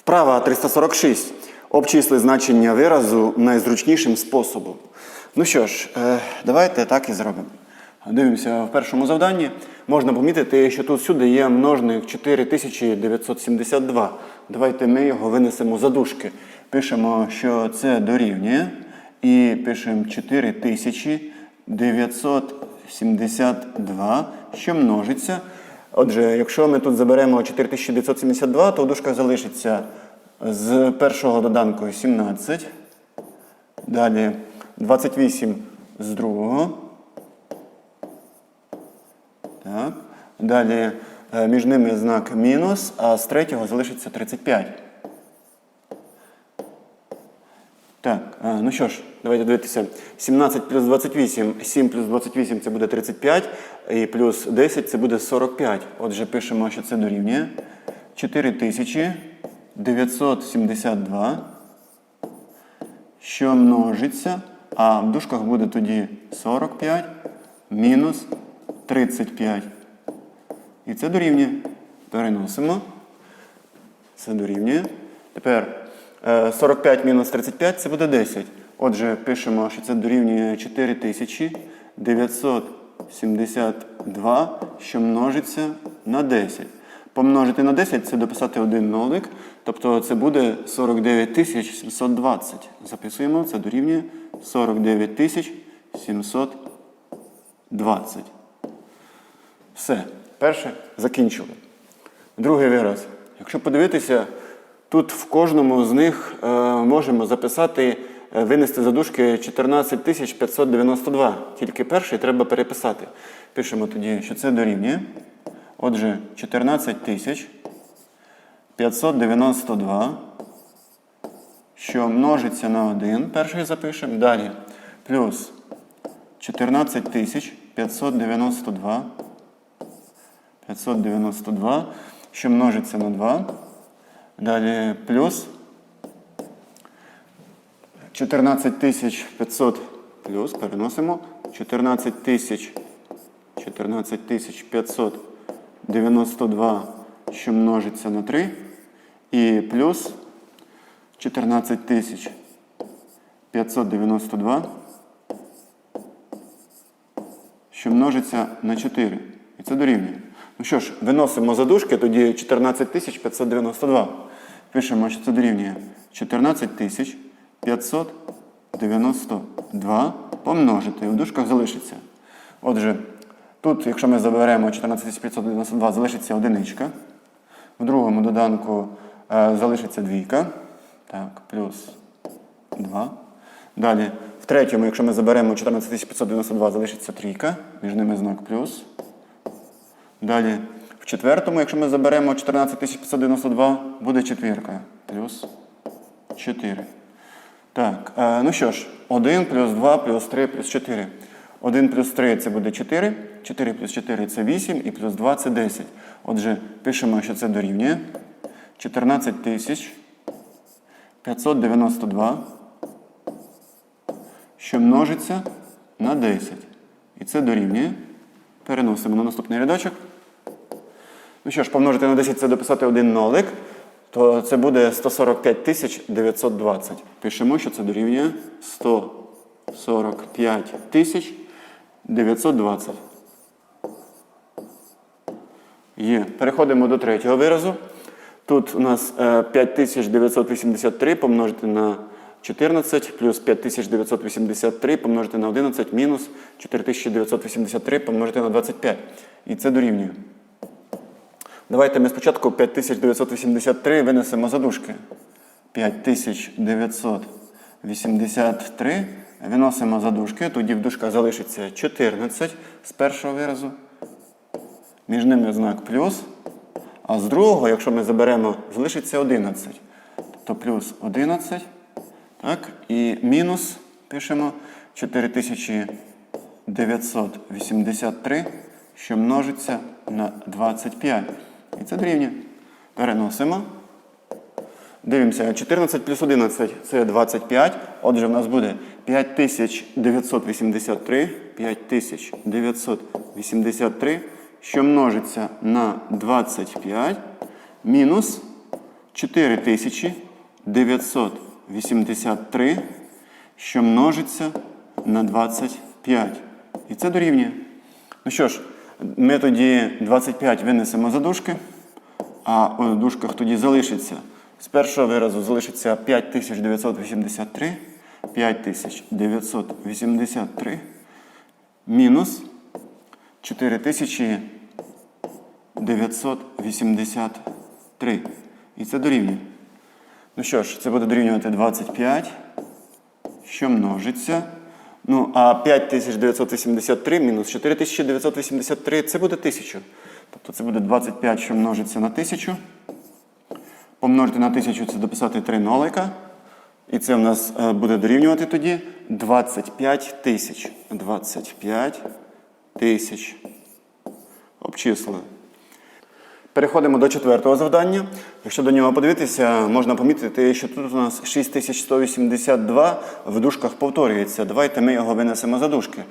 Вправа 346. Обчисли значення виразу найзручнішим способом. Ну що ж, е, давайте так і зробимо. Дивимося в першому завданні. Можна помітити, що тут всюди є множник 4972. давайте ми його винесемо за дужки. Пишемо, що це дорівнює. І пишемо 4972, що множиться. Отже, якщо ми тут заберемо 4972, то в дужках залишиться з першого доданку 17. Далі 28 з другого. Так. Далі е, між ними знак мінус, а з третього залишиться 35. Так, ну що ж, давайте дивитися. 17 плюс 28, 7 плюс 28 це буде 35, і плюс 10 це буде 45. Отже, пишемо, що це дорівнює. 4972, що множиться, а в дужках буде тоді 45 мінус 35. І це дорівнює. Переносимо. Це дорівнює. Тепер е, 45 мінус 35 це буде 10. Отже, пишемо, що це дорівнює 4972, що множиться на 10. Помножити на 10 це дописати один нолик. Тобто це буде 49720. Записуємо, це дорівнює 49720. Все. Перше закінчили. Другий вираз. Якщо подивитися, тут в кожному з них е, можемо записати, винести за дужки 14592. Тільки перший треба переписати. Пишемо тоді, що це дорівнює. Отже, 14592, що множиться на 1. Перший запишемо. Далі. Плюс 14592. 592, що множиться на 2. Далі плюс 14500 плюс, переносимо. 14000 14592, що множиться на 3. І плюс 14592, що множиться на 4. І це дорівнює. Ну що ж, виносимо задушки, тоді 14592. Пишемо, що це дорівнює 14592 помножити. В дужках залишиться. Отже, тут, якщо ми заберемо 14592, залишиться одиничка. В другому доданку е, залишиться двійка. Так, плюс 2. Далі, в третьому, якщо ми заберемо 14592, залишиться трійка. Між ними знак плюс. Далі, в четвертому, якщо ми заберемо 14592, буде четвірка. Плюс 4. Так, е, ну що ж, 1 плюс 2 плюс 3 плюс 4. 1 плюс 3 це буде 4. 4 плюс 4 це 8 і плюс 2 це 10. Отже, пишемо, що це дорівнює. 14 тисяч 592, що множиться на 10. І це дорівнює. Переносимо на наступний рядочок. Ну що ж, помножити на 10 це дописати один нолик, то це буде 145 тисяч 920. Пишемо, що це дорівнює 145 тисяч 920. Є. Переходимо до третього виразу. Тут у нас е, 5983 помножити на 14 плюс 5983 помножити на 11 мінус 4983 помножити на 25. І це дорівнює. Давайте ми спочатку 5983 винесемо за дужки. 5983 виносимо за дужки, тоді в дужках залишиться 14 з першого виразу. Між ними знак плюс. А з другого, якщо ми заберемо, залишиться 11. Тобто плюс 11. Так, і мінус пишемо 4983, що множиться на 25. І це дорівнює. Переносимо. Дивимося, 14 плюс 11 це 25. Отже, в нас буде 5983. 5983, що множиться на 25, мінус 4983, що множиться на 25. І це дорівнює. Ну що ж, ми тоді 25 винесемо за дужки, а у дужках тоді залишиться. З першого виразу залишиться 5983. 5983 мінус 4983. І це дорівнює. Ну що ж, це буде дорівнювати 25, що множиться. Ну, а 5983 мінус 4983 це буде 1000. Тобто це буде 25, що множиться на 1000. Помножити на 1000 це дописати 3 нолика. І це в нас е, буде дорівнювати тоді 25 тисяч. 25 тисяч. Обчислили. Переходимо до четвертого завдання. Якщо до нього подивитися, можна помітити, що тут у нас 6182 в дужках повторюється. Давайте ми його винесемо за дужки.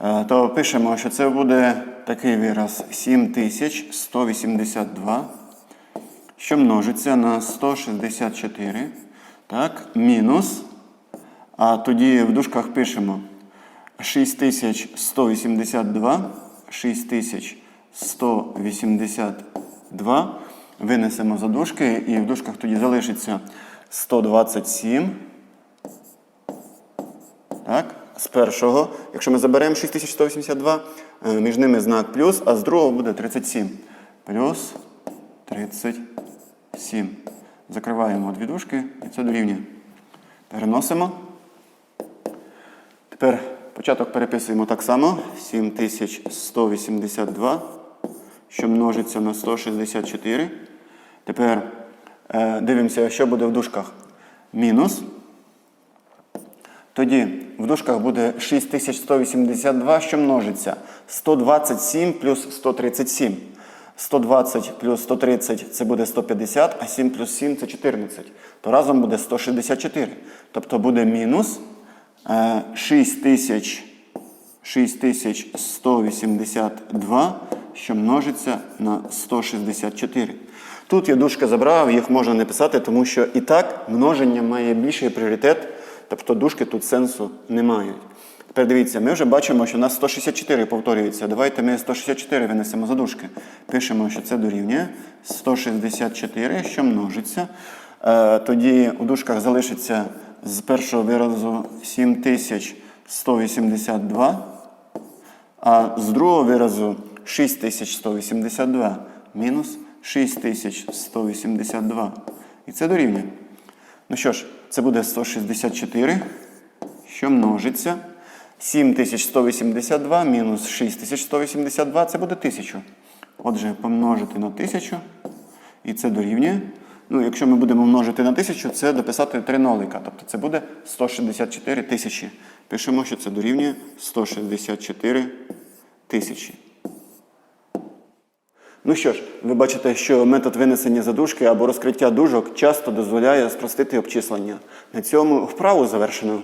Е, То пишемо, що це буде такий вираз 7182, що множиться на 164. Так, мінус. А тоді в дужках пишемо 6182, 6182. Винесемо за дужки, і в дужках тоді залишиться 127. Так, з першого. Якщо ми заберемо 6182, е, між ними знак плюс, а з другого буде 37. Плюс 37. Закриваємо дві дужки і це дорівнює. Переносимо. Тепер початок переписуємо так само. 7182, що множиться на 164. Тепер е, дивимося, що буде в дужках. Мінус. Тоді в дужках буде 6182, що множиться 127 плюс 137. 120 плюс 130 це буде 150, а 7 плюс 7 це 14. То разом буде 164. Тобто буде мінус е, 6000 6182, що множиться на 164. Тут я дужки забрав, їх можна не писати, тому що і так множення має більший пріоритет, тобто дужки тут сенсу не мають. Тепер дивіться, ми вже бачимо, що у нас 164 повторюється. Давайте ми 164 винесемо за дужки. Пишемо, що це дорівнює 164, що множиться. Е, тоді у дужках залишиться з першого виразу 7182, а з другого виразу 6182 мінус 6182. І це дорівнює. Ну що ж, це буде 164, що множиться. 7182 мінус 6182 це буде 1000. Отже, помножити на 1000. І це дорівнює. Ну, якщо ми будемо множити на 1000, це дописати 3 нолика. Тобто це буде 164 тисячі. Пишемо, що це дорівнює 164 тисячі. Ну що ж, ви бачите, що метод винесення задушки або розкриття дужок часто дозволяє спростити обчислення. На цьому вправу завершено.